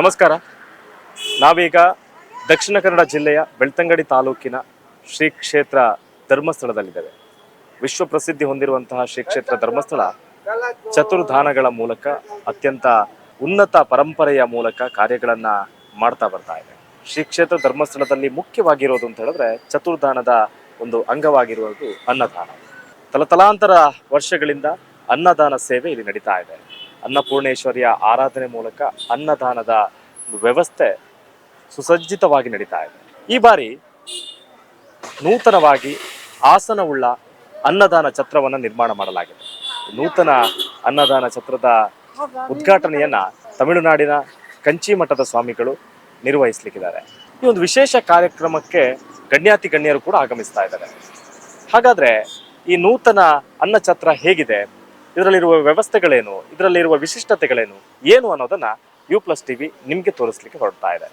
ನಮಸ್ಕಾರ. ನಾವೀಗ ದಕ್ಷಿಣ ಕನ್ನಡ ಜಿಲ್ಲೆಯ ಬೆಳ್ತಂಗಡಿ ತಾಲೂಕಿನ ಶ್ರೀ ಕ್ಷೇತ್ರ ಧರ್ಮಸ್ಥಳದಲ್ಲಿದ್ದೇವೆ. ವಿಶ್ವ ಪ್ರಸಿದ್ಧಿ ಹೊಂದಿರುವಂತಹ ಶ್ರೀ ಕ್ಷೇತ್ರ ಧರ್ಮಸ್ಥಳ ಚತುರ್ಧಾನಗಳ ಮೂಲಕ ಅತ್ಯಂತ ಉನ್ನತ ಪರಂಪರೆಯ ಮೂಲಕ ಕಾರ್ಯಗಳನ್ನ ಮಾಡ್ತಾ ಬರ್ತಾ ಇದೆ. ಶ್ರೀ ಕ್ಷೇತ್ರ ಧರ್ಮಸ್ಥಳದಲ್ಲಿ ಮುಖ್ಯವಾಗಿರೋದು ಅಂತ ಹೇಳಿದ್ರೆ ಚತುರ್ಧಾನದ ಒಂದು ಅಂಗವಾಗಿರುವುದು ಅನ್ನದಾನ. ತಲತಲಾಂತರ ವರ್ಷಗಳಿಂದ ಅನ್ನದಾನ ಸೇವೆ ಇಲ್ಲಿ ನಡೀತಾ ಇದೆ. ಅನ್ನಪೂರ್ಣೇಶ್ವರಿಯ ಆರಾಧನೆ ಮೂಲಕ ಅನ್ನದಾನದ ವ್ಯವಸ್ಥೆ ಸುಸಜ್ಜಿತವಾಗಿ ನಡೀತಾ ಇದೆ. ಈ ಬಾರಿ ನೂತನವಾಗಿ ಆಸನವುಳ್ಳ ಅನ್ನದಾನ ಛತ್ರವನ್ನು ನಿರ್ಮಾಣ ಮಾಡಲಾಗಿದೆ. ನೂತನ ಅನ್ನದಾನ ಛತ್ರದ ಉದ್ಘಾಟನೆಯನ್ನ ತಮಿಳುನಾಡಿನ ಕಂಚಿ ಮಠದ ಸ್ವಾಮಿಗಳು ನಿರ್ವಹಿಸಲಿಕ್ಕಿದ್ದಾರೆ. ಈ ಒಂದು ವಿಶೇಷ ಕಾರ್ಯಕ್ರಮಕ್ಕೆ ಗಣ್ಯಾತಿ ಗಣ್ಯರು ಕೂಡ ಆಗಮಿಸ್ತಾ ಇದ್ದಾರೆ. ಹಾಗಾದ್ರೆ ಈ ನೂತನ ಅನ್ನ ಛತ್ರ ಹೇಗಿದೆ? ಇದರಲ್ಲಿರುವ ವ್ಯವಸ್ಥೆಗಳೇನು? ಇದರಲ್ಲಿರುವ ವಿಶಿಷ್ಟತೆಗಳೇನು? ಏನು ಅನ್ನೋದನ್ನ ಯು ಪ್ಲಸ್ ಟಿವಿ ನಿಮಗೆ ತೋರಿಸ್ಲಿಕ್ಕೆ ಹೊರಡ್ತಾ ಇದೆ.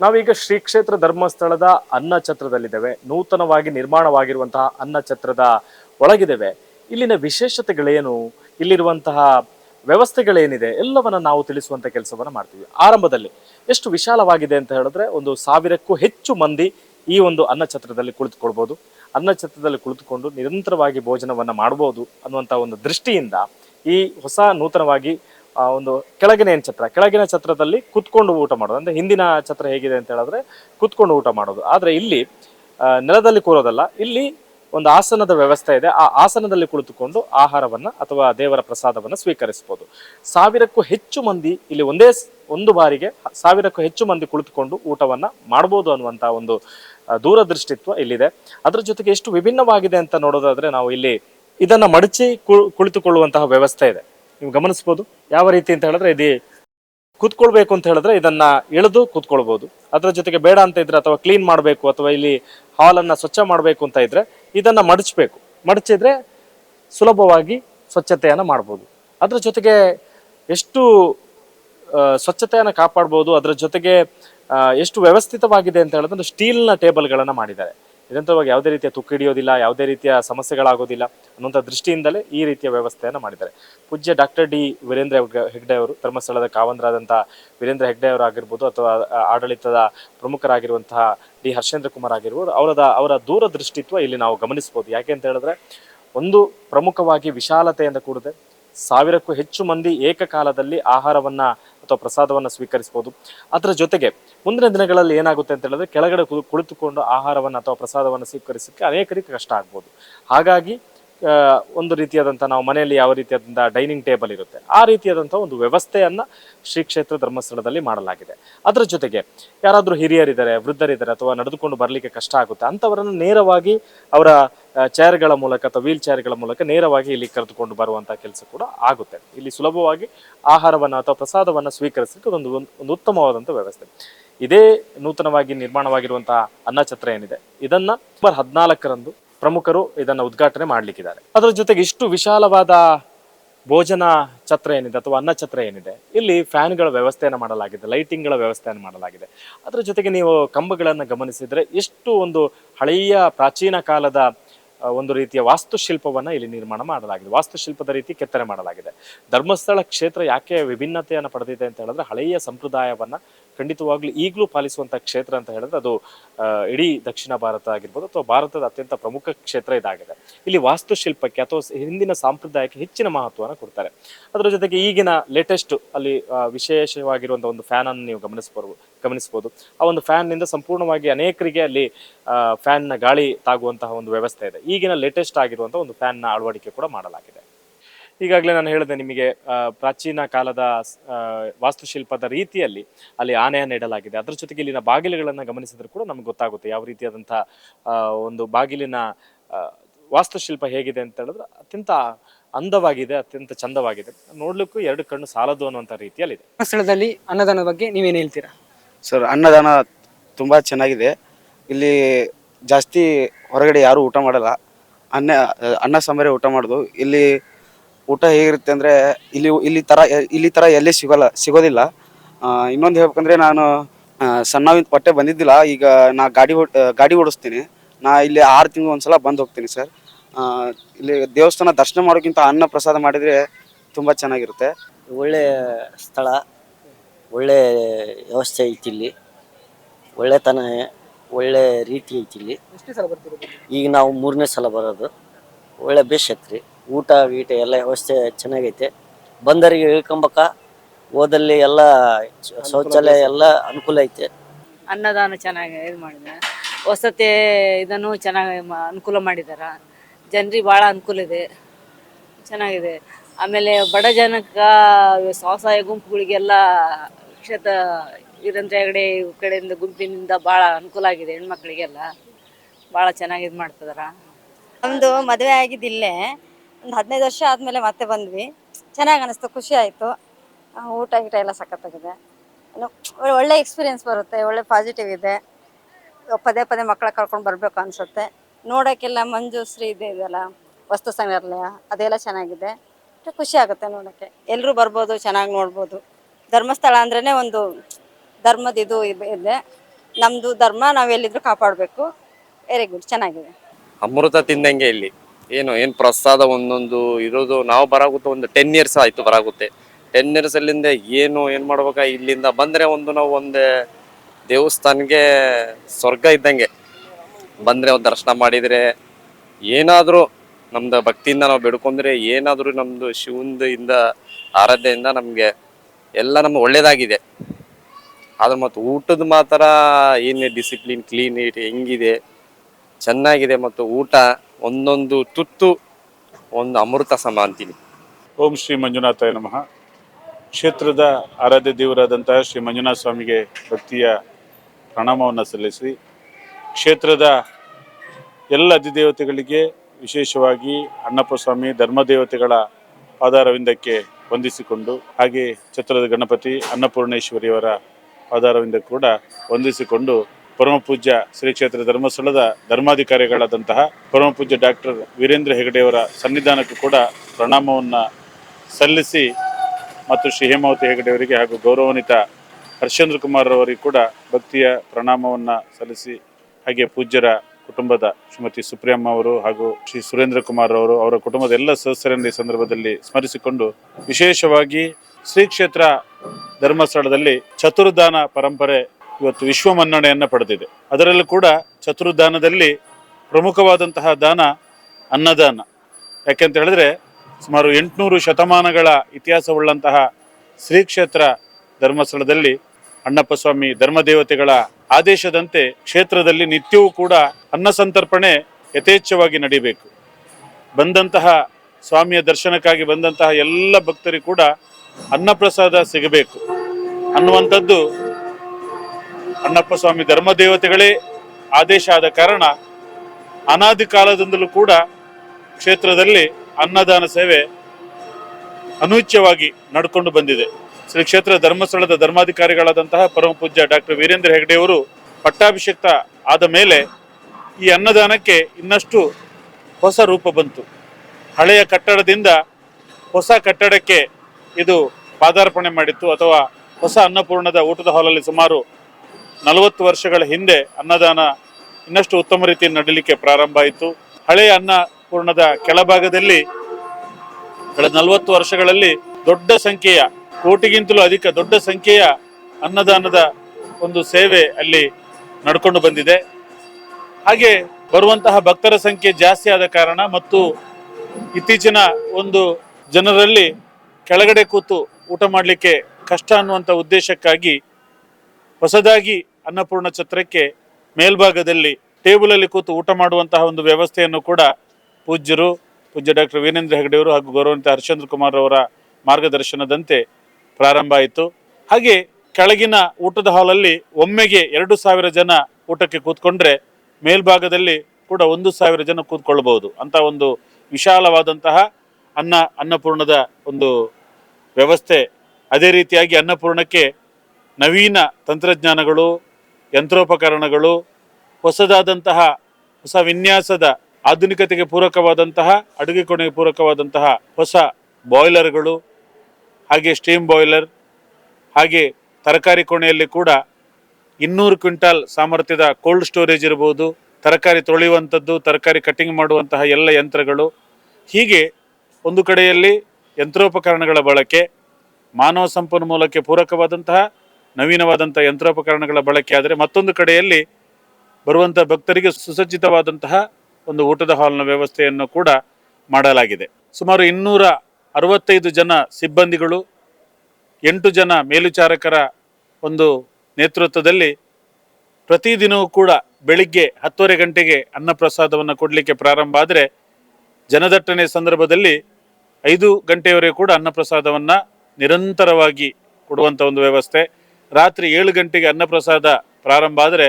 ನಾವೀಗ ಶ್ರೀ ಕ್ಷೇತ್ರ ಧರ್ಮಸ್ಥಳದ ಅನ್ನ ಛತ್ರದಲ್ಲಿದ್ದೇವೆ ನೂತನವಾಗಿ ನಿರ್ಮಾಣವಾಗಿರುವಂತಹ ಅನ್ನ ಛತ್ರದ ಒಳಗಿದ್ದೇವೆ. ಇಲ್ಲಿನ ವಿಶೇಷತೆಗಳೇನು? ಇಲ್ಲಿರುವಂತಹ ವ್ಯವಸ್ಥೆಗಳೇನಿದೆ ಎಲ್ಲವನ್ನ ನಾವು ತಿಳಿಸುವಂತ ಕೆಲಸವನ್ನ ಮಾಡ್ತೀವಿ. ಆರಂಭದಲ್ಲಿ ಎಷ್ಟು ವಿಶಾಲವಾಗಿದೆ ಅಂತ ಹೇಳಿದ್ರೆ ಒಂದು ಸಾವಿರಕ್ಕೂ ಹೆಚ್ಚು ಮಂದಿ ಈ ಒಂದು ಅನ್ನ ಛತ್ರದಲ್ಲಿ ಕುಳಿತುಕೊಳ್ಬಹುದು ಅನ್ನ ಛತ್ರದಲ್ಲಿ ಕುಳಿತುಕೊಂಡು ನಿರಂತರವಾಗಿ ಭೋಜನವನ್ನ ಮಾಡಬಹುದು ಅನ್ನುವಂತ ಒಂದು ದೃಷ್ಟಿಯಿಂದ ಈ ಹೊಸ ನೂತನವಾಗಿ ಒಂದು ಕೆಳಗಿನ ಏನ್ ಛತ್ರ ಕೆಳಗಿನ ಛತ್ರದಲ್ಲಿ ಕುತ್ಕೊಂಡು ಊಟ ಮಾಡೋದು. ಅಂದ್ರೆ ಹಿಂದಿನ ಛತ್ರ ಹೇಗಿದೆ ಅಂತ ಹೇಳಿದ್ರೆ ಕುತ್ಕೊಂಡು ಊಟ ಮಾಡೋದು. ಆದ್ರೆ ಇಲ್ಲಿ ನೆಲದಲ್ಲಿ ಕೂರೋದಲ್ಲ, ಇಲ್ಲಿ ಒಂದು ಆಸನದ ವ್ಯವಸ್ಥೆ ಇದೆ. ಆ ಆಸನದಲ್ಲಿ ಕುಳಿತುಕೊಂಡು ಆಹಾರವನ್ನ ಅಥವಾ ದೇವರ ಪ್ರಸಾದವನ್ನ ಸ್ವೀಕರಿಸಬಹುದು. ಸಾವಿರಕ್ಕೂ ಹೆಚ್ಚು ಮಂದಿ ಇಲ್ಲಿ ಒಂದೇ ಒಂದು ಬಾರಿಗೆ ಸಾವಿರಕ್ಕೂ ಹೆಚ್ಚು ಮಂದಿ ಕುಳಿತುಕೊಂಡು ಊಟವನ್ನ ಮಾಡಬಹುದು ಅನ್ನುವಂತ ಒಂದು ದೂರದೃಷ್ಟಿತ್ವ ಇಲ್ಲಿದೆ. ಅದರ ಜೊತೆಗೆ ಎಷ್ಟು ವಿಭಿನ್ನವಾಗಿದೆ ಅಂತ ನೋಡೋದಾದ್ರೆ ನಾವು ಇಲ್ಲಿ ಇದನ್ನ ಮಡಚಿ ಕುಳಿತುಕೊಳ್ಳುವಂತಹ ವ್ಯವಸ್ಥೆ ಇದೆ. ನೀವು ಗಮನಿಸಬಹುದು. ಯಾವ ರೀತಿ ಅಂತ ಹೇಳಿದ್ರೆ ಇದು ಕೂತ್ಕೊಳ್ಬೇಕು ಅಂತ ಹೇಳಿದ್ರೆ ಇದನ್ನ ಎಳೆದು ಕೂತ್ಕೊಳ್ಬಹುದು ಅದರ ಜೊತೆಗೆ ಬೇಡ ಅಂತ ಇದ್ರೆ ಅಥವಾ ಕ್ಲೀನ್ ಮಾಡಬೇಕು ಅಥವಾ ಇಲ್ಲಿ ಹಾಲನ್ನ ಸ್ವಚ್ಛ ಮಾಡಬೇಕು ಅಂತ ಇದ್ರೆ ಇದನ್ನ ಮಡಚಬೇಕು. ಮಡಚಿದ್ರೆ ಸುಲಭವಾಗಿ ಸ್ವಚ್ಛತೆಯನ್ನು ಮಾಡ್ಬೋದು. ಅದರ ಜೊತೆಗೆ ಎಷ್ಟು ಸ್ವಚ್ಛತೆಯನ್ನು ಕಾಪಾಡ್ಬೋದು, ಅದರ ಜೊತೆಗೆ ಎಷ್ಟು ವ್ಯವಸ್ಥಿತವಾಗಿದೆ ಅಂತ ಹೇಳಿದ್ರೆ ಸ್ಟೀಲ್ನ ಟೇಬಲ್ಗಳನ್ನು ಮಾಡಿದ್ದಾರೆ. ನಿರಂತರವಾಗಿ ಯಾವುದೇ ರೀತಿಯ ತುಕ್ಕು ಹಿಡಿಯೋದಿಲ್ಲ, ಯಾವುದೇ ರೀತಿಯ ಸಮಸ್ಯೆಗಳಾಗೋದಿಲ್ಲ ಅನ್ನುವಂಥ ದೃಷ್ಟಿಯಿಂದಲೇ ಈ ರೀತಿಯ ವ್ಯವಸ್ಥೆಯನ್ನು ಮಾಡಿದ್ದಾರೆ. ಪೂಜ್ಯ ಡಾಕ್ಟರ್ ಡಿ ವೀರೇಂದ್ರ ಹೆಗ್ಡೆ- ಅವರು, ಧರ್ಮಸ್ಥಳದ ಕಾವಂದ್ರಾದಂಥ ವೀರೇಂದ್ರ ಹೆಗ್ಡೆ ಅವರು ಆಗಿರ್ಬೋದು ಅಥವಾ ಆಡಳಿತದ ಪ್ರಮುಖರಾಗಿರುವಂತಹ ಡಿ ಹರ್ಷೇಂದ್ರ ಕುಮಾರ್ ಆಗಿರ್ಬೋದು, ಅವರದ, ಅವರ ದೂರದೃಷ್ಟಿತ್ವ ಇಲ್ಲಿ ನಾವು ಗಮನಿಸ್ಬೋದು. ಯಾಕೆ ಅಂತ ಹೇಳಿದ್ರೆ, ಒಂದು ಪ್ರಮುಖವಾಗಿ ವಿಶಾಲತೆಯಿಂದ ಕೂಡಿದೆ. ಸಾವಿರಕ್ಕೂ ಹೆಚ್ಚು ಮಂದಿ ಏಕಕಾಲದಲ್ಲಿ ಆಹಾರವನ್ನ ಅಥವಾ ಪ್ರಸಾದವನ್ನು ಸ್ವೀಕರಿಸಬಹುದು ಅದರ ಜೊತೆಗೆ ಮುಂದಿನ ದಿನಗಳಲ್ಲಿ ಏನಾಗುತ್ತೆ ಅಂತ ಹೇಳಿದ್ರೆ ಕೆಳಗಡೆ ಕುಳಿತುಕೊಂಡು ಆಹಾರವನ್ನು ಅಥವಾ ಪ್ರಸಾದವನ್ನು ಸ್ವೀಕರಿಸಕ್ಕೆ ಅನೇಕರಿಗೆ ಕಷ್ಟ ಆಗ್ಬೋದು. ಹಾಗಾಗಿ ಒಂದು ರೀತಿಯಾದಂಥ ನಾವು ಮನೆಯಲ್ಲಿ ಯಾವ ರೀತಿಯಾದಂಥ ಡೈನಿಂಗ್ ಟೇಬಲ್ ಇರುತ್ತೆ, ಆ ರೀತಿಯಾದಂಥ ಒಂದು ವ್ಯವಸ್ಥೆಯನ್ನು ಶ್ರೀ ಕ್ಷೇತ್ರ ಧರ್ಮಸ್ಥಳದಲ್ಲಿ ಮಾಡಲಾಗಿದೆ. ಅದರ ಜೊತೆಗೆ ಯಾರಾದರೂ ಹಿರಿಯರಿದ್ದಾರೆ, ವೃದ್ಧರಿದ್ದಾರೆ ಅಥವಾ ನಡೆದುಕೊಂಡು ಬರಲಿಕ್ಕೆ ಕಷ್ಟ ಆಗುತ್ತೆ, ಅಂಥವರನ್ನು ನೇರವಾಗಿ ಅವರ ಚೇರ್ಗಳ ಮೂಲಕ ಅಥವಾ ವೀಲ್ ಚೇರ್ಗಳ ಮೂಲಕ ನೇರವಾಗಿ ಇಲ್ಲಿ ಕರೆದುಕೊಂಡು ಬರುವಂಥ ಕೆಲಸ ಕೂಡ ಆಗುತ್ತೆ. ಇಲ್ಲಿ ಸುಲಭವಾಗಿ ಆಹಾರವನ್ನು ಅಥವಾ ಪ್ರಸಾದವನ್ನು ಸ್ವೀಕರಿಸಲಿಕ್ಕೆ ಒಂದು ಒಂದು ಉತ್ತಮವಾದಂಥ ವ್ಯವಸ್ಥೆ. ಇದೇ ನೂತನವಾಗಿ ನಿರ್ಮಾಣವಾಗಿರುವಂತಹ ಅನ್ನಛತ್ರ ಏನಿದೆ, ಇದನ್ನ ಅಕ್ಟೋಬರ್ ಹದಿನಾಲ್ಕರಂದು ಪ್ರಮುಖರು ಇದನ್ನು ಉದ್ಘಾಟನೆ ಮಾಡಲಿಕ್ಕಿದ್ದಾರೆ. ಅದರ ಜೊತೆಗೆ ಇಷ್ಟು ವಿಶಾಲವಾದ ಭೋಜನ ಛತ್ರ ಏನಿದೆ ಅಥವಾ ಅನ್ನ ಛತ್ರ ಏನಿದೆ, ಇಲ್ಲಿ ಫ್ಯಾನ್ಗಳ ವ್ಯವಸ್ಥೆಯನ್ನು ಮಾಡಲಾಗಿದೆ, ಲೈಟಿಂಗ್ಗಳ ವ್ಯವಸ್ಥೆಯನ್ನು ಮಾಡಲಾಗಿದೆ. ಅದರ ಜೊತೆಗೆ ನೀವು ಕಂಬಗಳನ್ನು ಗಮನಿಸಿದರೆ ಎಷ್ಟು ಒಂದು ಹಳೆಯ ಪ್ರಾಚೀನ ಕಾಲದ ಒಂದು ರೀತಿಯ ವಾಸ್ತುಶಿಲ್ಪವನ್ನು ಇಲ್ಲಿ ನಿರ್ಮಾಣ ಮಾಡಲಾಗಿದೆ. ವಾಸ್ತುಶಿಲ್ಪದ ರೀತಿ ಕೆತ್ತನೆ ಮಾಡಲಾಗಿದೆ. ಧರ್ಮಸ್ಥಳ ಕ್ಷೇತ್ರ ಯಾಕೆ ವಿಭಿನ್ನತೆಯನ್ನು ಪಡೆದಿದೆ ಅಂತ ಹೇಳಿದ್ರೆ ಹಳೆಯ ಸಂಪ್ರದಾಯವನ್ನ ಖಂಡಿತವಾಗ್ಲೂ ಈಗಲೂ ಪಾಲಿಸುವಂತ ಕ್ಷೇತ್ರ ಅಂತ ಹೇಳಿದ್ರೆ ಅದು ಇಡೀ ದಕ್ಷಿಣ ಭಾರತ ಆಗಿರ್ಬೋದು ಅಥವಾ ಭಾರತದ ಅತ್ಯಂತ ಪ್ರಮುಖ ಕ್ಷೇತ್ರ ಇದಾಗಿದೆ. ಇಲ್ಲಿ ವಾಸ್ತುಶಿಲ್ಪಕ್ಕೆ ಅಥವಾ ಹಿಂದಿನ ಸಾಂಪ್ರದಾಯಕ್ಕೆ ಹೆಚ್ಚಿನ ಮಹತ್ವವನ್ನು ಕೊಡ್ತಾರೆ. ಅದರ ಜೊತೆಗೆ ಈಗಿನ ಲೇಟೆಸ್ಟ್ ಅಲ್ಲಿ ವಿಶೇಷವಾಗಿರುವಂತಹ ಒಂದು ಫ್ಯಾನ್ ಅನ್ನು ನೀವು ಗಮನಿಸಬಹುದು ಗಮನಿಸಬಹುದು. ಆ ಒಂದು ಫ್ಯಾನ್ನಿಂದ ಸಂಪೂರ್ಣವಾಗಿ ಅನೇಕರಿಗೆ ಅಲ್ಲಿ ಫ್ಯಾನ್ನ ಗಾಳಿ ತಾಗುವಂತಹ ಒಂದು ವ್ಯವಸ್ಥೆ ಇದೆ. ಈಗಿನ ಲೇಟೆಸ್ಟ್ ಆಗಿರುವಂತಹ ಒಂದು ಫ್ಯಾನ್ನ ಅಳವಡಿಕೆ ಕೂಡ ಮಾಡಲಾಗಿದೆ. ಈಗಾಗಲೇ ನಾನು ಹೇಳಿದೆ ನಿಮಗೆ ಪ್ರಾಚೀನ ಕಾಲದ ವಾಸ್ತುಶಿಲ್ಪದ ರೀತಿಯಲ್ಲಿ ಅಲ್ಲಿ ಆನೆಯನ್ನು ಇಡಲಾಗಿದೆ ಅದರ ಜೊತೆಗೆ ಇಲ್ಲಿನ ಬಾಗಿಲುಗಳನ್ನು ಗಮನಿಸಿದ್ರು ಕೂಡ ನಮ್ಗೆ ಗೊತ್ತಾಗುತ್ತೆ ಯಾವ ರೀತಿಯಾದಂಥ ಒಂದು ಬಾಗಿಲಿನ ವಾಸ್ತುಶಿಲ್ಪ ಹೇಗಿದೆ ಅಂತ ಹೇಳಿದ್ರೆ ಅತ್ಯಂತ ಅಂದವಾಗಿದೆ ಅತ್ಯಂತ ಚಂದವಾಗಿದೆ. ನೋಡ್ಲಿಕ್ಕೂ ಎರಡು ಕಣ್ಣು ಸಾಲದು ಅನ್ನುವಂಥ ರೀತಿಯಲ್ಲಿದೆ. ಸ್ಥಳದಲ್ಲಿ ಅನ್ನದಾನದ ಬಗ್ಗೆ ನೀವೇನು ಹೇಳ್ತೀರಾ? ಸರ್ ಅನ್ನದಾನ ತುಂಬ ಚೆನ್ನಾಗಿದೆ. ಇಲ್ಲಿ ಜಾಸ್ತಿ ಹೊರಗಡೆ ಯಾರೂ ಊಟ ಮಾಡಲ್ಲ. ಅನ್ನ ಅನ್ನ ಸಾಂಬಾರೇ ಊಟ ಮಾಡೋದು. ಇಲ್ಲಿ ಊಟ ಹೇಗಿರುತ್ತೆ ಅಂದರೆ ಇಲ್ಲಿ ಇಲ್ಲಿ ಥರ ಇಲ್ಲಿ ಥರ ಎಲ್ಲಿ ಸಿಗೋಲ್ಲ ಸಿಗೋದಿಲ್ಲ. ಇನ್ನೊಂದು ಹೇಳ್ಬೇಕಂದ್ರೆ ನಾನು ಸಣ್ಣವಿಂದ ಪಟ್ಟೆ ಬಂದಿದ್ದಿಲ್ಲ. ಈಗ ನಾ ಗಾಡಿ ಗಾಡಿ ಓಡಿಸ್ತೀನಿ. ನಾ ಇಲ್ಲಿ ಆರು ತಿಂಗಳು ಒಂದ್ಸಲ ಬಂದು ಹೋಗ್ತೀನಿ ಸರ್. ಇಲ್ಲಿ ದೇವಸ್ಥಾನ ದರ್ಶನ ಮಾಡೋಕ್ಕಿಂತ ಅನ್ನ ಪ್ರಸಾದ ಮಾಡಿದರೆ ತುಂಬ ಚೆನ್ನಾಗಿರುತ್ತೆ. ಒಳ್ಳೆ ಸ್ಥಳ ಒಳ್ಳೆ ವ್ಯವಸ್ಥೆ ಐತಿ ಇಲ್ಲಿ. ಒಳ್ಳೆತನ ಒಳ್ಳೆ ರೀತಿ ಐತಿ ಇಲ್ಲಿ. ಎಷ್ಟು ಸಲ ಬರ್ತೀರಿ ಈಗ ನಾವು ಮೂರನೇ ಸಲ ಬರೋದು. ಒಳ್ಳೆ ಬೇಷ್ ಐತ್ರಿ ಊಟ ಗೀಟ ಎಲ್ಲ ವ್ಯವಸ್ಥೆ ಚೆನ್ನಾಗೈತೆ. ಬಂದರಿಗೆ ಇಳ್ಕೊಂಬಕ ಹೋದಲ್ಲಿ ಎಲ್ಲ ಶೌಚಾಲಯ ಎಲ್ಲ ಅನುಕೂಲ ಐತೆ. ಅನ್ನದಾನ ಚೆನ್ನಾಗಿ ಇದು ಮಾಡಿದ್ದಾರೆ ವಸತಿ ಇದನ್ನು ಚೆನ್ನಾಗಿ ಮ- ಅನುಕೂಲ ಮಾಡಿದಾರ. ಜನರಿಗೆ ಭಾಳ ಅನುಕೂಲ ಇದೆ. ಚೆನ್ನಾಗಿದೆ. ಆಮೇಲೆ ಬಡ ಜನಕ್ಕ ಸ್ವಸಹಾಯ ಗುಂಪುಗಳಿಗೆಲ್ಲ ಕ್ಷೇತ ಇದಂತ ಹೆಗಡೆ ಕಡೆಯಿಂದ ಗುಂಪಿನಿಂದ ಭಾಳ ಅನುಕೂಲ ಆಗಿದೆ ಹೆಣ್ಮಕ್ಳಿಗೆಲ್ಲ. ಭಾಳ ಚೆನ್ನಾಗಿ ಇದು ಮಾಡ್ತಿದಾರ. ನಮ್ಮದು ಮದುವೆ ಆಗಿದ್ದು ಇಲ್ಲೇ ಒಂದು ಹದಿನೈದು ವರ್ಷ ಆದಮೇಲೆ ಮತ್ತೆ ಬಂದ್ವಿ. ಚೆನ್ನಾಗಿ ಅನಿಸ್ತು, ಖುಷಿ ಆಯಿತು. ಊಟ ಗೀಟ ಎಲ್ಲ ಸಖತ್ತಾಗಿದೆ. ಇನ್ನು ಒಳ್ಳೆ- ಎಕ್ಸ್ಪೀರಿಯನ್ಸ್ ಬರುತ್ತೆ, ಒಳ್ಳೆ ಪಾಸಿಟಿವ್ ಇದೆ. ಪದೇ ಪದೇ ಮಕ್ಕಳ ಕರ್ಕೊಂಡು ಬರಬೇಕು ಅನಿಸುತ್ತೆ. ನೋಡೋಕ್ಕೆಲ್ಲ ಮಂಜುಶ್ರೀ ಇದೆ ಇದೆಲ್ಲ. ವಸ್ತು ಸಂಗ್ರಹಾಲಯ, ಅದೆಲ್ಲ ಚೆನ್ನಾಗಿದೆ. ಖುಷಿ ಆಗುತ್ತೆ ನೋಡೋಕ್ಕೆ ಎಲ್ಲರೂ ಬರ್ಬೋದು, ಚೆನ್ನಾಗಿ ನೋಡ್ಬೋದು. ಧರ್ಮಸ್ಥಳ ಅಂದ್ರೇ ಒಂದು ಧರ್ಮದ ಇದೆ- ಇದೆ ನಮ್ಮದು ಧರ್ಮ, ನಾವು ಎಲ್ಲಿದ್ರು ಕಾಪಾಡಬೇಕು. ವೆರಿ ಗುಡ್ ಚೆನ್ನಾಗಿದೆ. ಅಮೃತ ತಿಂದಂಗೆ ಇಲ್ಲಿ. ಏನು ಏನು ಪ್ರಸಾದ ಒಂದೊಂದು ಇರೋದು, ನಾವು ಬರಾಗುತ್ತೆ ಒಂದು ಟೆನ್ ಇಯರ್ಸ್ ಆಯ್ತು ಬರಾಗುತ್ತೆ ಟೆನ್ ಇಯರ್ಸ್ ಅಲ್ಲಿಂದ ಏನು ಏನು ಮಾಡ್ಬೇಕ? ಇಲ್ಲಿಂದ ಬಂದ್ರೆ ಒಂದು ನಾವು ಒಂದು ದೇವಸ್ಥಾನಕ್ಕೆ ಸ್ವರ್ಗ ಇದ್ದಂಗೆ. ಬಂದ್ರೆ ಒಂದು ದರ್ಶನ ಮಾಡಿದ್ರೆ ಏನಾದರೂ ನಮ್ದು ಭಕ್ತಿಯಿಂದ ನಾವು ಬೇಡ್ಕೊಂಡ್ರೆ ಏನಾದರೂ ನಮ್ಮದು ಶಿವಂದ ಇಂದ ಆರಾಧ್ಯದಿಂದ ನಮಗೆ ಎಲ್ಲ ನಮ್ಗೆ ಒಳ್ಳೇದಾಗಿದೆ. ಆದ್ರೆ ಮತ್ತು ಊಟದ ಮಾತ್ರ ಏನೇ ಡಿಸಿಪ್ಲಿನ್ ಕ್ಲೀನ್ ಇಟ್ ಹೆಂಗಿದೆ, ಚೆನ್ನಾಗಿದೆ, ಮತ್ತು ಊಟ ಒಂದೊಂದು ತುತ್ತು, ಒಂದು ಅಮೃತ ಸಮ ಅಂತೀನಿ. ಓಂ ಶ್ರೀ ಮಂಜುನಾಥ ನಮಃ. ಕ್ಷೇತ್ರದ ಆರಾಧ್ಯ ದೇವರಾದಂತಹ ಶ್ರೀ ಮಂಜುನಾಥ ಸ್ವಾಮಿಗೆ ಭಕ್ತಿಯ ಪ್ರಣಾಮವನ್ನು ಸಲ್ಲಿಸಿ, ಕ್ಷೇತ್ರದ ಎಲ್ಲ ಅಧಿದೇವತೆಗಳಿಗೆ ವಿಶೇಷವಾಗಿ ಅಣ್ಣಪ್ಪ ಸ್ವಾಮಿ ಧರ್ಮದೇವತೆಗಳ ಪಾದಾರವಿಂದಕ್ಕೆ ವಂದಿಸಿಕೊಂಡು, ಹಾಗೆ ಛತ್ರದ ಗಣಪತಿ ಅನ್ನಪೂರ್ಣೇಶ್ವರಿಯವರ ಪಾದಾರವಿಂದ ಕೂಡ ವಂದಿಸಿಕೊಂಡು ಪರಮ ಪೂಜ್ಯ ಶ್ರೀ ಕ್ಷೇತ್ರ ಧರ್ಮಸ್ಥಳದ ಧರ್ಮಾಧಿಕಾರಿಗಳಾದಂತಹ ಪರಮಪೂಜ್ಯ ಡಾಕ್ಟರ್ ವೀರೇಂದ್ರ ಹೆಗಡೆಯವರ ಸನ್ನಿಧಾನಕ್ಕೂ ಕೂಡ ಪ್ರಣಾಮವನ್ನು ಸಲ್ಲಿಸಿ ಮತ್ತು ಶ್ರೀ ಹೇಮಾವತಿ ಹೆಗಡೆಯವರಿಗೆ ಹಾಗೂ ಗೌರವಾನ್ವಿತ ಹರ್ಷೇಂದ್ರ ಕುಮಾರ್ ಅವರಿಗೆ ಕೂಡ ಭಕ್ತಿಯ ಪ್ರಣಾಮವನ್ನು ಸಲ್ಲಿಸಿ ಹಾಗೆ ಪೂಜ್ಯರ ಕುಟುಂಬದ ಶ್ರೀಮತಿ ಸುಪ್ರಿಯಮ್ಮ ಅವರು ಹಾಗೂ ಶ್ರೀ ಸುರೇಂದ್ರ ಕುಮಾರ್ ಅವರು ಅವರ ಕುಟುಂಬದ ಎಲ್ಲ ಸದಸ್ಯರನ್ನು ಈ ಸಂದರ್ಭದಲ್ಲಿ ಸ್ಮರಿಸಿಕೊಂಡು ವಿಶೇಷವಾಗಿ ಶ್ರೀ ಕ್ಷೇತ್ರ ಧರ್ಮಸ್ಥಳದಲ್ಲಿ ಚತುರ್ದಾನ ಪರಂಪರೆ ಇವತ್ತು ವಿಶ್ವ ಮನ್ನಣೆಯನ್ನು ಪಡೆದಿದೆ. ಅದರಲ್ಲೂ ಕೂಡ ಚತುರ್ದಾನದಲ್ಲಿ ಪ್ರಮುಖವಾದಂತಹ ದಾನ ಅನ್ನದಾನ. ಯಾಕೆಂತ ಹೇಳಿದ್ರೆ ಸುಮಾರು ಎಂಟುನೂರು ಶತಮಾನಗಳ ಇತಿಹಾಸವುಳ್ಳಂತಹ ಶ್ರೀ ಕ್ಷೇತ್ರ ಧರ್ಮಸ್ಥಳದಲ್ಲಿ ಅಣ್ಣಪ್ಪ ಸ್ವಾಮಿ ಧರ್ಮದೇವತೆಗಳ ಆದೇಶದಂತೆ ಕ್ಷೇತ್ರದಲ್ಲಿ ನಿತ್ಯವೂ ಕೂಡ ಅನ್ನ ಸಂತರ್ಪಣೆ ಯಥೇಚ್ಛವಾಗಿ ನಡೀಬೇಕು. ಬಂದಂತಹ ಸ್ವಾಮಿಯ ದರ್ಶನಕ್ಕಾಗಿ ಬಂದಂತಹ ಎಲ್ಲ ಭಕ್ತರಿಗೂ ಕೂಡ ಅನ್ನಪ್ರಸಾದ ಸಿಗಬೇಕು. ಅನ್ನುವಂಥದ್ದು ಅಣ್ಣಪ್ಪ ಸ್ವಾಮಿ ಧರ್ಮದೇವತೆಗಳೇ ಆದೇಶ ಆದ ಕಾರಣ ಅನಾದಿ ಕಾಲದಿಂದಲೂ ಕೂಡ ಕ್ಷೇತ್ರದಲ್ಲಿ ಅನ್ನದಾನ ಸೇವೆ ಅನೂಚ್ಯವಾಗಿ ನಡ್ಕೊಂಡು ಬಂದಿದೆ. ಶ್ರೀ ಕ್ಷೇತ್ರ ಧರ್ಮಸ್ಥಳದ ಧರ್ಮಾಧಿಕಾರಿಗಳಾದಂತಹ ಪರಮ ಪೂಜ್ಯ ಡಾಕ್ಟರ್ ವೀರೇಂದ್ರ ಹೆಗ್ಡೆಯವರು ಪಟ್ಟಾಭಿಷಿಕ್ತ ಆದ ಮೇಲೆ ಈ ಅನ್ನದಾನಕ್ಕೆ ಇನ್ನಷ್ಟು ಹೊಸ ರೂಪ ಬಂತು. ಹಳೆಯ ಕಟ್ಟಡದಿಂದ ಹೊಸ ಕಟ್ಟಡಕ್ಕೆ ಇದು ಪಾದಾರ್ಪಣೆ ಮಾಡಿತ್ತು ಅಥವಾ ಹೊಸ ಅನ್ನಪೂರ್ಣದ ಊಟದ ಹಾಲಲ್ಲಿ ಸುಮಾರು ನಲವತ್ತು ವರ್ಷಗಳ ಹಿಂದೆ ಅನ್ನದಾನ ಇನ್ನಷ್ಟು ಉತ್ತಮ ರೀತಿಯಲ್ಲಿ ನಡೀಲಿಕ್ಕೆ ಪ್ರಾರಂಭ ಆಯಿತು. ಹಳೆಯ ಅನ್ನಪೂರ್ಣದ ಕೆಳಭಾಗದಲ್ಲಿ ಕಳೆದ ನಲವತ್ತು ವರ್ಷಗಳಲ್ಲಿ ದೊಡ್ಡ ಸಂಖ್ಯೆಯ, ಕೋಟಿಗಿಂತಲೂ ಅಧಿಕ ದೊಡ್ಡ ಸಂಖ್ಯೆಯ ಅನ್ನದಾನದ ಒಂದು ಸೇವೆ ಅಲ್ಲಿ ನಡ್ಕೊಂಡು ಬಂದಿದೆ. ಹಾಗೆ ಬರುವಂತಹ ಭಕ್ತರ ಸಂಖ್ಯೆ ಜಾಸ್ತಿ ಆದ ಕಾರಣ ಮತ್ತು ಇತ್ತೀಚಿನ ಒಂದು ಜನರಲ್ಲಿ ಕೆಳಗಡೆ ಕೂತು ಊಟ ಮಾಡಲಿಕ್ಕೆ ಕಷ್ಟ ಅನ್ನುವಂಥ ಉದ್ದೇಶಕ್ಕಾಗಿ ಹೊಸದಾಗಿ ಅನ್ನಪೂರ್ಣ ಛತ್ರಕ್ಕೆ ಮೇಲ್ಭಾಗದಲ್ಲಿ ಟೇಬಲಲ್ಲಿ ಕೂತು ಊಟ ಮಾಡುವಂತಹ ಒಂದು ವ್ಯವಸ್ಥೆಯನ್ನು ಕೂಡ ಪೂಜ್ಯರು, ಪೂಜ್ಯ ಡಾಕ್ಟರ್ ವೀರೇಂದ್ರ ಹೆಗಡೆಯವರು ಹಾಗೂ ಗೌರವಾನ್ವಿತ ಹರಿಶ್ಚಂದ್ರ ಕುಮಾರ್ ಅವರ ಮಾರ್ಗದರ್ಶನದಂತೆ ಪ್ರಾರಂಭ ಆಯಿತು. ಹಾಗೆ ಕೆಳಗಿನ ಊಟದ ಹಾಲಲ್ಲಿ ಒಮ್ಮೆಗೆ ಎರಡು ಸಾವಿರ ಜನ ಊಟಕ್ಕೆ ಕೂತ್ಕೊಂಡ್ರೆ ಮೇಲ್ಭಾಗದಲ್ಲಿ ಕೂಡ ಒಂದು ಸಾವಿರ ಜನ ಕೂತ್ಕೊಳ್ಬಹುದು. ಅಂತ ಒಂದು ವಿಶಾಲವಾದಂತಹ ಅನ್ನ, ಅನ್ನಪೂರ್ಣದ ಒಂದು ವ್ಯವಸ್ಥೆ. ಅದೇ ರೀತಿಯಾಗಿ ಅನ್ನಪೂರ್ಣಕ್ಕೆ ನವೀನ ತಂತ್ರಜ್ಞಾನಗಳು ಯಂತ್ರೋಪಕರಣಗಳು, ಹೊಸದಾದಂತಹ ಹೊಸ ವಿನ್ಯಾಸದ ಆಧುನಿಕತೆಗೆ ಪೂರಕವಾದಂತಹ, ಅಡುಗೆ ಕೋಣೆಗೆ ಪೂರಕವಾದಂತಹ ಹೊಸ ಬಾಯ್ಲರ್ಗಳು, ಹಾಗೆ ಸ್ಟೀಮ್ ಬಾಯ್ಲರ್, ಹಾಗೆ ತರಕಾರಿ ಕೋಣೆಯಲ್ಲಿ ಕೂಡ ಇನ್ನೂರು ಕ್ವಿಂಟಾಲ್ ಸಾಮರ್ಥ್ಯದ ಕೋಲ್ಡ್ ಸ್ಟೋರೇಜ್ ಇರ್ಬೋದು ತರಕಾರಿ ತೊಳೆಯುವಂಥದ್ದು, ತರಕಾರಿ ಕಟಿಂಗ್ ಮಾಡುವಂತಹ ಎಲ್ಲ ಯಂತ್ರಗಳು. ಹೀಗೆ ಒಂದು ಕಡೆಯಲ್ಲಿ ಯಂತ್ರೋಪಕರಣಗಳ ಬಳಕೆ, ಮಾನವ ಸಂಪನ್ಮೂಲಕ್ಕೆ ಪೂರಕವಾದಂತಹ ನವೀನವಾದಂತಹ ಯಂತ್ರೋಪಕರಣಗಳ ಬಳಕೆ ಆದರೆ ಮತ್ತೊಂದು ಕಡೆಯಲ್ಲಿ ಬರುವಂಥ ಭಕ್ತರಿಗೆ ಸುಸಜ್ಜಿತವಾದಂತಹ ಒಂದು ಊಟದ ಹಾಲ್ನ ವ್ಯವಸ್ಥೆಯನ್ನು ಕೂಡ ಮಾಡಲಾಗಿದೆ. ಸುಮಾರು ಇನ್ನೂರ ಅರವತ್ತೈದು ಜನ ಸಿಬ್ಬಂದಿಗಳು, ಎಂಟು ಜನ ಮೇಲುಚಾರಕರ ಒಂದು ನೇತೃತ್ವದಲ್ಲಿ ಪ್ರತಿದಿನವೂ ಕೂಡ ಬೆಳಿಗ್ಗೆ ಹತ್ತುವರೆ ಗಂಟೆಗೆ ಅನ್ನಪ್ರಸಾದವನ್ನು ಕೊಡಲಿಕ್ಕೆ ಪ್ರಾರಂಭ ಆದರೆ ಜನದಟ್ಟಣೆ ಸಂದರ್ಭದಲ್ಲಿ ಐದು ಗಂಟೆಯವರೆಗೂ ಕೂಡ ಅನ್ನಪ್ರಸಾದವನ್ನು ನಿರಂತರವಾಗಿ ಕೊಡುವಂಥ ಒಂದು ವ್ಯವಸ್ಥೆ. ರಾತ್ರಿ ಏಳು ಗಂಟೆಗೆ ಅನ್ನಪ್ರಸಾದ ಪ್ರಾರಂಭ ಆದರೆ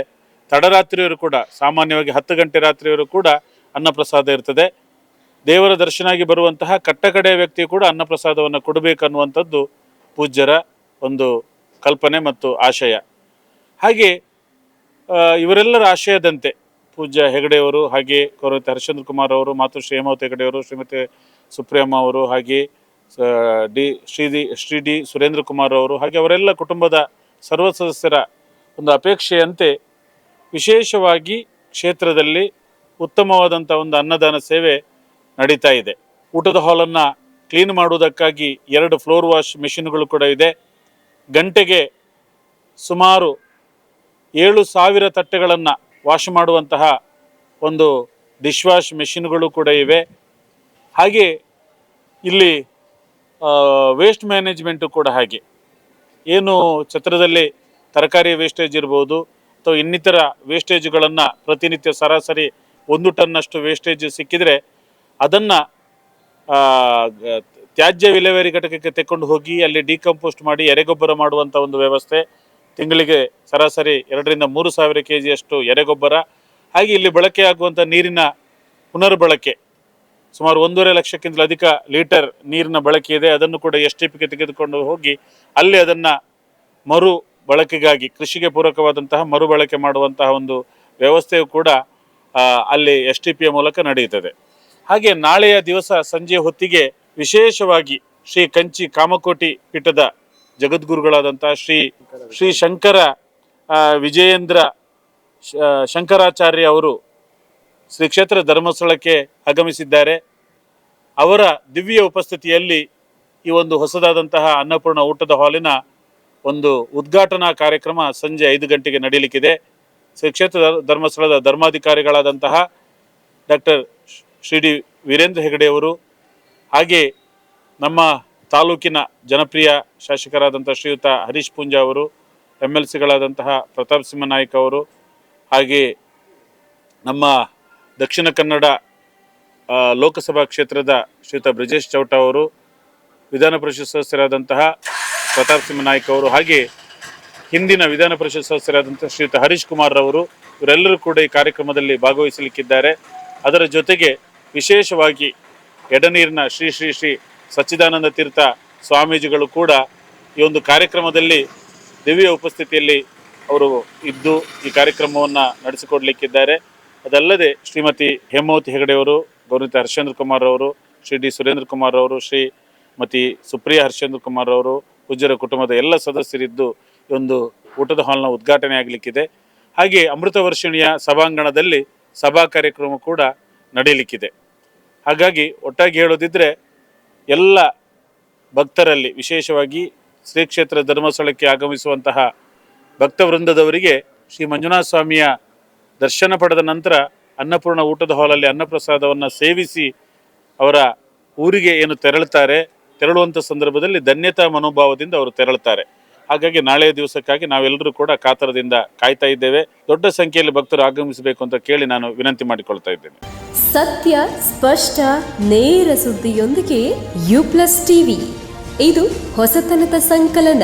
ತಡರಾತ್ರಿಯವರು ಕೂಡ, ಸಾಮಾನ್ಯವಾಗಿ ಹತ್ತು ಗಂಟೆ ರಾತ್ರಿಯವರು ಕೂಡ ಅನ್ನಪ್ರಸಾದ ಇರ್ತದೆ. ದೇವರ ದರ್ಶನಾಗಿ ಬರುವಂತಹ ಕಟ್ಟಕಡೆಯ ವ್ಯಕ್ತಿ ಕೂಡ ಅನ್ನಪ್ರಸಾದವನ್ನು ಕೊಡಬೇಕನ್ನುವಂಥದ್ದು ಪೂಜ್ಯರ ಒಂದು ಕಲ್ಪನೆ ಮತ್ತು ಆಶಯ. ಹಾಗೆ ಇವರೆಲ್ಲರ ಆಶಯದಂತೆ ಪೂಜ್ಯ ಹೆಗಡೆಯವರು ಹಾಗೆ ಗೌರವಿತ ಹರಿಶ್ಚಂದ್ರ ಕುಮಾರ್ ಅವರು ಮಾತೃಶ್ರೀ ಹೇಮಾವತಿ ಹೆಗಡೆಯವರು, ಶ್ರೀಮತಿ ಸುಪ್ರಿಯಮ್ಮ ಅವರು ಹಾಗೆ ಡಿ, ಶ್ರೀ ಶ್ರೀ ಡಿ ಸುರೇಂದ್ರ ಕುಮಾರ್ ಅವರು ಹಾಗೆ ಅವರೆಲ್ಲ ಕುಟುಂಬದ ಸರ್ವ ಸದಸ್ಯರ ಒಂದು ಅಪೇಕ್ಷೆಯಂತೆ ವಿಶೇಷವಾಗಿ ಕ್ಷೇತ್ರದಲ್ಲಿ ಉತ್ತಮವಾದಂಥ ಒಂದು ಅನ್ನದಾನ ಸೇವೆ ನಡೀತಾ ಇದೆ. ಊಟದ ಹಾಲನ್ನು ಕ್ಲೀನ್ ಮಾಡುವುದಕ್ಕಾಗಿ ಎರಡು ಫ್ಲೋರ್ ವಾಶ್ ಮೆಷಿನ್ಗಳು ಕೂಡ ಇದೆ. ಗಂಟೆಗೆ ಸುಮಾರು ಏಳು ಸಾವಿರ ತಟ್ಟೆಗಳನ್ನು ವಾಶ್ ಮಾಡುವಂತಹ ಒಂದು ಡಿಶ್ ವಾಶ್ ಮೆಷಿನ್ಗಳು ಕೂಡ ಇವೆ. ಹಾಗೆ ಇಲ್ಲಿ ವೇಸ್ಟ್ ಮ್ಯಾನೇಜ್ಮೆಂಟು ಕೂಡ ಹಾಗೆ. ಏನು ಛತ್ರದಲ್ಲಿ ತರಕಾರಿ ವೇಸ್ಟೇಜ್ ಇರ್ಬೋದು ಅಥವಾ ಇನ್ನಿತರ ವೇಸ್ಟೇಜ್ಗಳನ್ನು ಪ್ರತಿನಿತ್ಯ ಸರಾಸರಿ ಒಂದು ಟನ್ನಷ್ಟು ವೇಸ್ಟೇಜ್ ಸಿಕ್ಕಿದರೆ ಅದನ್ನು ತ್ಯಾಜ್ಯ ವಿಲೇವಾರಿ ಘಟಕಕ್ಕೆ ತೆಕ್ಕೊಂಡು ಹೋಗಿ ಅಲ್ಲಿ ಡಿಕಂಪೋಸ್ಟ್ ಮಾಡಿ ಎರೆಗೊಬ್ಬರ ಮಾಡುವಂಥ ಒಂದು ವ್ಯವಸ್ಥೆ ತಿಂಗಳಿಗೆ ಸರಾಸರಿ ಎರಡರಿಂದ ಮೂರು ಸಾವಿರ ಕೆ ಜಿಯಷ್ಟು ಎರೆಗೊಬ್ಬರ. ಹಾಗೆ ಇಲ್ಲಿ ಬಳಕೆಯಾಗುವಂಥ ನೀರಿನ ಪುನರ್ಬಳಕೆ. ಸುಮಾರು ಒಂದೂವರೆ ಲಕ್ಷಕ್ಕಿಂತಲೂ ಅಧಿಕ ಲೀಟರ್ ನೀರಿನ ಬಳಕೆ ಇದೆ. ಅದನ್ನು ಕೂಡ ಎಸ್ ಟಿ ಪಿಗೆ ತೆಗೆದುಕೊಂಡು ಹೋಗಿ ಅಲ್ಲಿ ಅದನ್ನು ಮರು ಬಳಕೆಗಾಗಿ, ಕೃಷಿಗೆ ಪೂರಕವಾದಂತಹ ಮರು ಬಳಕೆ ಮಾಡುವಂತಹ ಒಂದು ವ್ಯವಸ್ಥೆಯು ಕೂಡ ಅಲ್ಲಿ ಎಸ್ ಟಿ ಪಿಯ ಮೂಲಕ ನಡೆಯುತ್ತದೆ. ಹಾಗೆ ನಾಳೆಯ ದಿವಸ ಸಂಜೆ ಹೊತ್ತಿಗೆ ವಿಶೇಷವಾಗಿ ಶ್ರೀ ಕಂಚಿ ಕಾಮಕೋಟಿ ಪೀಠದ ಜಗದ್ಗುರುಗಳಾದಂತಹ ಶ್ರೀ ಶ್ರೀ ಶಂಕರ ವಿಜಯೇಂದ್ರ ಶಂಕರಾಚಾರ್ಯ ಅವರು ಶ್ರೀ ಕ್ಷೇತ್ರ ಧರ್ಮಸ್ಥಳಕ್ಕೆ ಆಗಮಿಸಿದ್ದಾರೆ. ಅವರ ದಿವ್ಯ ಉಪಸ್ಥಿತಿಯಲ್ಲಿ ಈ ಒಂದು ಹೊಸದಾದಂತಹ ಅನ್ನಪೂರ್ಣ ಊಟದ ಹಾಲಿನ ಒಂದು ಉದ್ಘಾಟನಾ ಕಾರ್ಯಕ್ರಮ ಸಂಜೆ ಐದು ಗಂಟೆಗೆ ನಡೀಲಿಕ್ಕಿದೆ. ಶ್ರೀ ಕ್ಷೇತ್ರ ಧರ್- ಧರ್ಮಸ್ಥಳದ ಧರ್ಮಾಧಿಕಾರಿಗಳಾದಂತಹ ಡಾಕ್ಟರ್ ಶ್ರೀ ಡಿ ವೀರೇಂದ್ರ ಹೆಗಡೆಯವರು ಹಾಗೆ ನಮ್ಮ ತಾಲೂಕಿನ ಜನಪ್ರಿಯ ಶಾಸಕರಾದಂಥ ಶ್ರೀಯುತ ಹರೀಶ್ ಪೂಂಜಾ ಅವರು ಎಂ ಎಲ್ ಸಿಗಳಾದಂತಹ ಪ್ರತಾಪ್ ಸಿಂಹ ನಾಯ್ಕ ಅವರು ಹಾಗೆ ನಮ್ಮ ದಕ್ಷಿಣ ಕನ್ನಡ ಲೋಕಸಭಾ ಕ್ಷೇತ್ರದ ಶ್ರೀತ ಬ್ರಿಜೇಶ್ ಚೌಟ ಅವರು, ವಿಧಾನ ಪರಿಷತ್ ಸದಸ್ಯರಾದಂತಹ ಪ್ರತಾಪ್ ಸಿಂಹ ನಾಯ್ಕ ಅವರು ಹಾಗೆ ಹಿಂದಿನ ವಿಧಾನ ಪರಿಷತ್ ಸದಸ್ಯರಾದಂತಹ ಶ್ರೀಯುತ ಹರೀಶ್ ಕುಮಾರ್ ಅವರು ಇವರೆಲ್ಲರೂ ಕೂಡ ಈ ಕಾರ್ಯಕ್ರಮದಲ್ಲಿ ಭಾಗವಹಿಸಲಿಕ್ಕಿದ್ದಾರೆ. ಅದರ ಜೊತೆಗೆ ವಿಶೇಷವಾಗಿ ಎಡನೀರಿನ ಶ್ರೀ ಶ್ರೀ ಶ್ರೀ ಸಚ್ಚಿದಾನಂದ ತೀರ್ಥ ಸ್ವಾಮೀಜಿಗಳು ಕೂಡ ಈ ಒಂದು ಕಾರ್ಯಕ್ರಮದಲ್ಲಿ ದಿವ್ಯ ಉಪಸ್ಥಿತಿಯಲ್ಲಿ ಅವರು ಇದ್ದು ಈ ಕಾರ್ಯಕ್ರಮವನ್ನು ನಡೆಸಿಕೊಡಲಿಕ್ಕಿದ್ದಾರೆ. ಅದಲ್ಲದೆ ಶ್ರೀಮತಿ ಹೇಮಾವತಿ ಹೆಗಡೆಯವರು ಗೌರವಿತ ಹರ್ಷೇಂದ್ರ ಕುಮಾರ್ ಅವರು ಶ್ರೀ ಡಿ ಸುರೇಂದ್ರ ಕುಮಾರ್ ಅವರು ಶ್ರೀ ಮತಿ ಸುಪ್ರಿಯಾ ಹರ್ಷೇಂದ್ರ ಕುಮಾರ್ ಅವರು ಪೂಜ್ಯರ ಕುಟುಂಬದ ಎಲ್ಲ ಸದಸ್ಯರಿದ್ದು ಒಂದು ಊಟದ ಹಾಲ್ನ ಉದ್ಘಾಟನೆ ಆಗಲಿಕ್ಕಿದೆ. ಹಾಗೆ ಅಮೃತ ವರ್ಷಿಣಿಯ ಸಭಾಂಗಣದಲ್ಲಿ ಸಭಾ ಕಾರ್ಯಕ್ರಮ ಕೂಡ ನಡೆಯಲಿಕ್ಕಿದೆ ಹಾಗಾಗಿ ಒಟ್ಟಾಗಿ ಹೇಳೋದಿದ್ರೆ ಎಲ್ಲ ಭಕ್ತರಲ್ಲಿ, ವಿಶೇಷವಾಗಿ ಶ್ರೀ ಕ್ಷೇತ್ರ ಧರ್ಮಸ್ಥಳಕ್ಕೆ ಆಗಮಿಸುವಂತಹ ಭಕ್ತ ವೃಂದದವರಿಗೆ ಶ್ರೀ ಮಂಜುನಾಥ ಸ್ವಾಮಿಯ ದರ್ಶನ ಪಡೆದ ನಂತರ ಅನ್ನಪೂರ್ಣ ಊಟದ ಹಾಲಲ್ಲಿ ಅನ್ನಪ್ರಸಾದವನ್ನು ಸೇವಿಸಿ ಅವರ ಊರಿಗೆ ಏನು ತೆರಳುತ್ತಾರೆ ತೆರಳುವಂಥ ಸಂದರ್ಭದಲ್ಲಿ ಧನ್ಯತಾ ಮನೋಭಾವದಿಂದ ಅವರು ತೆರಳುತ್ತಾರೆ. ಹಾಗಾಗಿ ನಾಳೆಯ ದಿವಸಕ್ಕಾಗಿ ನಾವೆಲ್ಲರೂ ಕೂಡ ಕಾತರದಿಂದ ಕಾಯ್ತಾ ಇದ್ದೇವೆ. ದೊಡ್ಡ ಸಂಖ್ಯೆಯಲ್ಲಿ ಭಕ್ತರು ಆಗಮಿಸಬೇಕು ಅಂತ ಕೇಳಿ ನಾನು ವಿನಂತಿ ಮಾಡಿಕೊಳ್ತಾ ಇದ್ದೇನೆ. ಸತ್ಯ, ಸ್ಪಷ್ಟ, ನೇರ ಸುದ್ದಿಯೊಂದಿಗೆ ಯು ಪ್ಲಸ್ ಟಿವಿ. ಇದು ಹೊಸತನದ ಸಂಕಲನ.